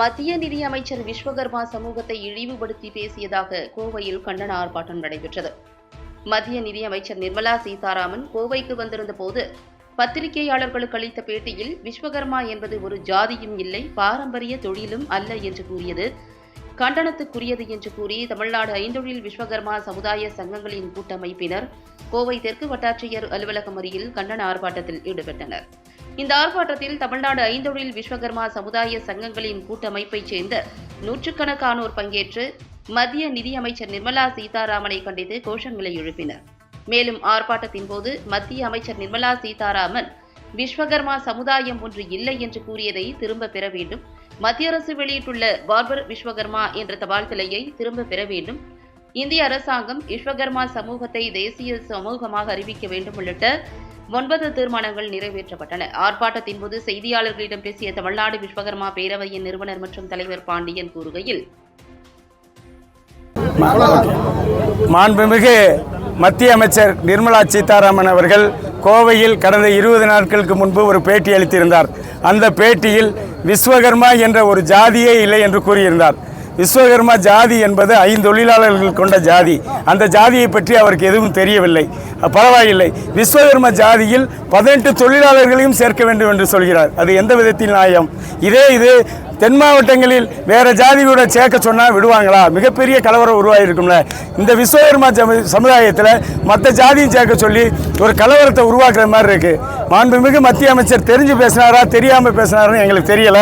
மத்திய நிதியமைச்சர் விஸ்வகர்மா சமூகத்தை இழிவுபடுத்தி பேசியதாக கோவையில் கண்டன ஆர்ப்பாட்டம் நடைபெற்றது. மத்திய நிதியமைச்சர் நிர்மலா சீதாராமன் கோவைக்கு வந்திருந்த போது பத்திரிகையாளர்களுக்கு அளித்த பேட்டியில் விஸ்வகர்மா என்பது ஒரு ஜாதியும் இல்லை பாரம்பரிய தொழிலும் அல்ல என்று கூறியது. கண்டனத்துக்குரியது என்று கூறி தமிழ்நாடு ஐந்தொழில் விஸ்வகர்மா சமுதாய சங்கங்களின் கூட்டமைப்பினர் கோவை தெற்கு வட்டாட்சியர் அலுவலகம் அருகில் கண்டன ஆர்ப்பாட்டத்தில் ஈடுபட்டனர். இந்த ஆர்ப்பாட்டத்தில் தமிழ்நாடு ஐந்தொழில் விஸ்வகர்மா சமுதாய சங்கங்களின் கூட்டமைப்பைச் சேர்ந்த நூற்றுக்கணக்கானோர் பங்கேற்று மத்திய நிதியமைச்சர் நிர்மலா சீதாராமனை கண்டித்து கோஷங்களை எழுப்பினர். மேலும் ஆர்ப்பாட்டத்தின் போது மத்திய அமைச்சர் நிர்மலா சீதாராமன் விஸ்வகர்மா சமுதாயம் ஒன்று இல்லை என்று கூறியதை திரும்ப பெற வேண்டும் மத்திய அரசு வெளியிட்டுள்ள பார்பர் விஸ்வகர்மா என்ற தபால் தலையை திரும்ப பெற வேண்டும் இந்திய அரசாங்கம் விஸ்வகர்மா சமூகத்தை தேசிய சமூகமாக அறிவிக்க வேண்டும் உள்ளிட்ட ஒன்பது தீர்மானங்கள் நிறைவேற்றப்பட்டன. ஆர்ப்பாட்டத்தின் போது செய்தியாளர்களிடம் பேசிய தமிழ்நாடு விஸ்வகர்மா பேரவையின் நிறுவனர் மற்றும் தலைவர் பாண்டியன் கூறுகையில் மாண்புமிகு மத்திய அமைச்சர் நிர்மலா சீதாராமன் அவர்கள் கோவையில் கடந்த இருபது நாட்களுக்கு முன்பு ஒரு பேட்டி அளித்திருந்தார். அந்த பேட்டியில் விஸ்வகர்மா என்ற ஒரு ஜாதியே இல்லை என்று கூறியிருந்தார். விஸ்வகர்மா ஜாதி என்பது ஐந்து தொழிலாளர்கள் கொண்ட ஜாதி. அந்த ஜாதியை பற்றி அவருக்கு எதுவும் தெரியவில்லை. பரவாயில்லை. விஸ்வகர்ம ஜாதியில் பதினெட்டு தொழிலாளர்களையும் சேர்க்க வேண்டும் என்று சொல்கிறார். அது எந்த விதத்தில் நியாயம்? இதே இது தென் மாவட்டங்களில் வேற ஜாதியோட சேர்க்க சொன்னால் விடுவாங்களா? மிகப்பெரிய கலவரம் உருவாகிருக்கும்ல இந்த விஸ்வகர்மா சமுதாயத்தில் மற்ற ஜாதியும் சேர்க்க சொல்லி ஒரு கலவரத்தை உருவாக்குற மாதிரி இருக்கு. மாண்புமிகு மத்திய அமைச்சர் தெரிஞ்சு பேசினாரா தெரியாமல் பேசினாரான்னு எங்களுக்கு தெரியல.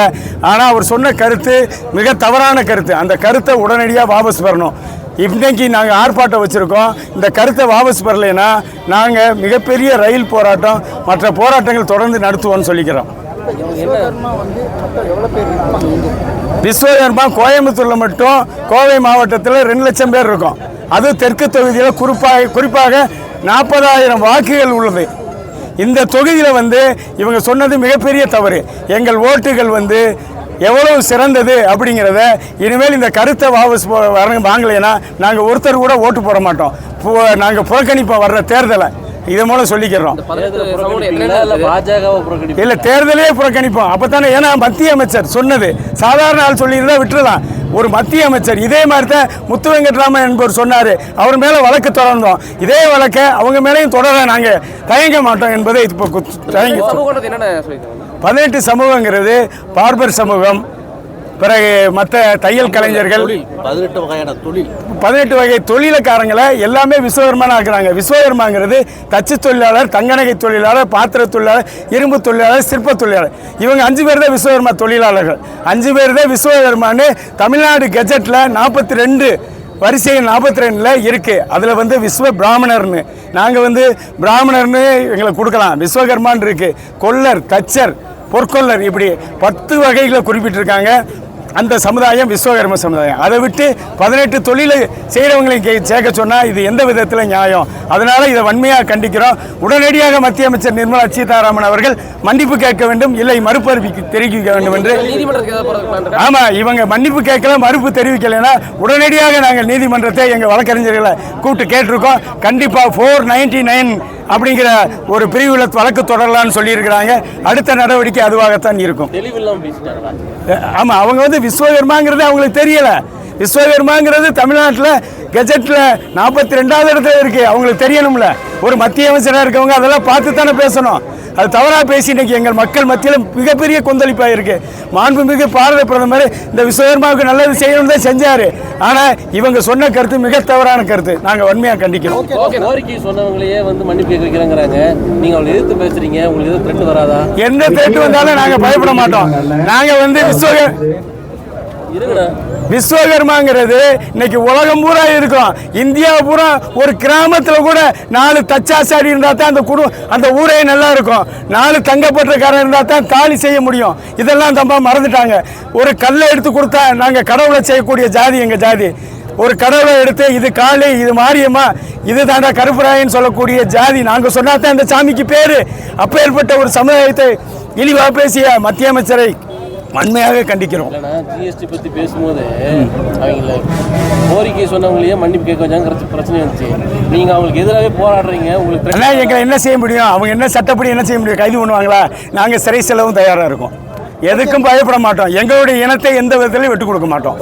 ஆனால் அவர் சொன்ன கருத்து மிக தவறான கருத்து. அந்த கருத்தை உடனடியாக வாபஸ் பெறணும். இன்னைக்கு நாங்கள் ஆர்ப்பாட்டம் வச்சுருக்கோம். இந்த கருத்தை வாபஸ் பெறலைன்னா நாங்கள் மிகப்பெரிய ரயில் போராட்டம் மற்ற போராட்டங்கள் தொடர்ந்து நடத்துவோம்னு சொல்லிக்கிறோம். விஸ்வகர்மா கோயம்புத்தூரில் மட்டும் கோவை மாவட்டத்தில் ரெண்டு லட்சம் பேர் இருக்கும். அது தெற்கு தொகுதியில் குறிப்பாக குறிப்பாக நாற்பதாயிரம் வாக்குகள் உள்ளது. இந்த தொகுதியில் வந்து இவங்க சொன்னது மிகப்பெரிய தவறு. எங்கள் ஓட்டுகள் வந்து எவ்வளவு சிறந்தது அப்படிங்கிறத இனிமேல் இந்த கருத்தை வாபஸ் போ- வர- வாங்கலைன்னா நாங்கள் ஒருத்தர் கூட ஓட்டு போட மாட்டோம். நாங்கள் புறக்கணிப்போம் வர்ற தேர்தலை. இதை மூலம் சொல்லிக்கிறோம். இல்ல தேர்தலே புறக்கணிப்போம். அப்பதானே ஏன்னா மத்திய அமைச்சர் சொன்னது. சாதாரண ஆள் சொல்லியிருந்தா விட்டுறலாம். ஒரு மத்திய அமைச்சர் இதே மாதிரி தான் முத்து வெங்கட்ராமன் என்பவர் சொன்னாரு. அவர் மேல வழக்கு தொடர்ந்தோம். இதே வழக்கை அவங்க மேலேயும் தொடர நாங்க. தயங்க மாட்டோம் என்பதை இப்போ தயங்கி பதினெட்டு சமூகங்கிறது பார்பர் சமூகம் பிறகு மற்ற தையல் கலைஞர்கள் பதினெட்டு வகையான தொழில். பதினெட்டு வகை தொழிலக்காரங்களை எல்லாமே விஸ்வகர்மான்னு ஆக்குறாங்க விஸ்வகர்மாங்கிறது தச்சு தொழிலாளர் தங்கநகை தொழிலாளர் பாத்திர தொழிலாளர் இரும்பு தொழிலாளர் சிற்ப தொழிலாளர். இவங்க அஞ்சு பேர் தான் விஸ்வகர்மா தொழிலாளர்கள். அஞ்சு பேர் தான் விஸ்வகர்மான்னு தமிழ்நாடு கெஜெட்டில் நாற்பத்தி ரெண்டு வரிசையில் நாற்பத்தி ரெண்டில் இருக்குது அதில் வந்து விஸ்வ பிராமணர்னு. நாங்கள் வந்து பிராமணர்னு எங்களை கொடுக்கலாம். விஸ்வகர்மான்னு இருக்குது கொல்லர் தச்சர் பொற்கொல்லர் இப்படி பத்து வகைகளை குறிப்பிட்டிருக்காங்க. அந்த சமுதாயம் விஸ்வகர்ம சமுதாயம். அதை விட்டு பதினெட்டு தொழிலை செய்கிறவங்களை சேர்க்க சொன்னால் இது எந்த விதத்தில் நியாயம்? அதனால் இதை வன்மையாக கண்டிக்கிறோம். உடனடியாக மத்திய அமைச்சர் நிர்மலா சீதாராமன் அவர்கள் மன்னிப்பு கேட்க வேண்டும் இல்லை மறுப்பு அறிவிக்க தெரிவிக்க வேண்டும் என்று. நீதிமன்றத்துக்கு ஏதாவது போறதுக்கு plan இருக்கா? ஆமா இவங்க மன்னிப்பு கேட்கல மறுப்பு தெரிவிக்கலைன்னா உடனடியாக நாங்கள் நீதிமன்றத்தை எங்க வழக்கறிஞர்களை கூப்பிட்டு கேட்டிருக்கோம். கண்டிப்பா ஃபோர் நைன்டி நைன் அப்படிங்கிற ஒரு பிரிவுல வழக்கு தொடரலாம்னு சொல்லியிருக்கிறாங்க. அடுத்த நடவடிக்கை அதுவாகத்தான் இருக்கும். தெளிவில்லாம பேசிட்டாங்களா? ஆமா அவங்க வந்து விஸ்வகர்மாங்கிறது அவங்களுக்கு தெரியல. விஸ்வகர்மாங்கிறது தமிழ்நாட்டில் கெஜெட்டில் நாற்பத்தி ரெண்டாவது இடத்துல இருக்கு. அவங்களுக்கு தெரியணும்ல. ஒரு மத்திய அமைச்சராக இருக்கவங்க அதெல்லாம் பார்த்து தானே பேசணும். அது தவறாக பேசி இன்னைக்கு எங்கள் மக்கள் மத்தியில் மிகப்பெரிய கொந்தளிப்பாக இருக்கு மாண்புமிகு பாரத பிரதமர் இந்த விஸ்வகர்மாவுக்கு நல்லது செய்யணும்னு தான் செஞ்சாரு. ஆனால் இவங்க சொன்ன கருத்து மிக தவறான கருத்து. நாங்கள் வன்மையாக கண்டிக்கிறோம். ஓகே கோரிக்கை சொன்னவங்களையே வந்து மன்னிப்பு கேட்க வைக்கிறாங்கிறாங்க நீங்க அவங்களை எதிர்த்து பேசுறீங்க. உங்களுக்கு எதுவும் த்ரெட் வராதா? எந்த தேட்டு வந்தாலும் நாங்கள் பயப்பட மாட்டோம். நாங்கள் வந்து விஸ்வகர் இருங்கண்ணா. விஸ்வகர்மாங்கிறது இன்னைக்கு உலகம் பூரா இருக்கும். இந்தியா பூரா ஒரு கிராமத்தில் கூட நாலு தச்சாசாடி இருந்தால் தான் அந்த குடும்பம் அந்த ஊரே நல்லா இருக்கும். நாலு தங்கப்பட்டக்காரன் இருந்தால் தான் தாலி செய்ய முடியும். இதெல்லாம் தம்பா மறந்துட்டாங்க. ஒரு கல்லை எடுத்து கொடுத்தா நாங்கள் கடவுளை செய்யக்கூடிய ஜாதி எங்கள் ஜாதி. ஒரு கடவுளை எடுத்து இது காளி இது மாரியம்மா இது தாண்டா கருப்பராயன்னு சொல்லக்கூடிய ஜாதி. நாங்கள் சொன்னா தான் இந்த சாமிக்கு பேர். அப்பேற்பட்ட ஒரு சமுதாயத்தை இழிவாக பேசிய மத்திய அமைச்சரை வன்மையாக கண்டிக்கிறோம். ஜிஎஸ்டி பத்தி பேசும்போது அவங்கள கோரிக்கை சொன்னவங்களையே மன்னிப்பு கேட்க வச்சாங்க பிரச்சனை வந்துச்சு. நீங்க அவங்களுக்கு எதிராகவே போராடுறீங்க உங்களுக்கு threat- எங்களை என்ன செய்ய முடியும்? அவங்க என்ன சட்டப்படி என்ன செய்ய முடியும்? கைது பண்ணுவாங்களா? நாங்கள் சிறை செல்லவும் தயாராக இருக்கோம். எதுக்கும் பயப்பட மாட்டோம். எங்களுடைய இனத்தை எந்த விதத்திலையும் விட்டு கொடுக்க மாட்டோம்.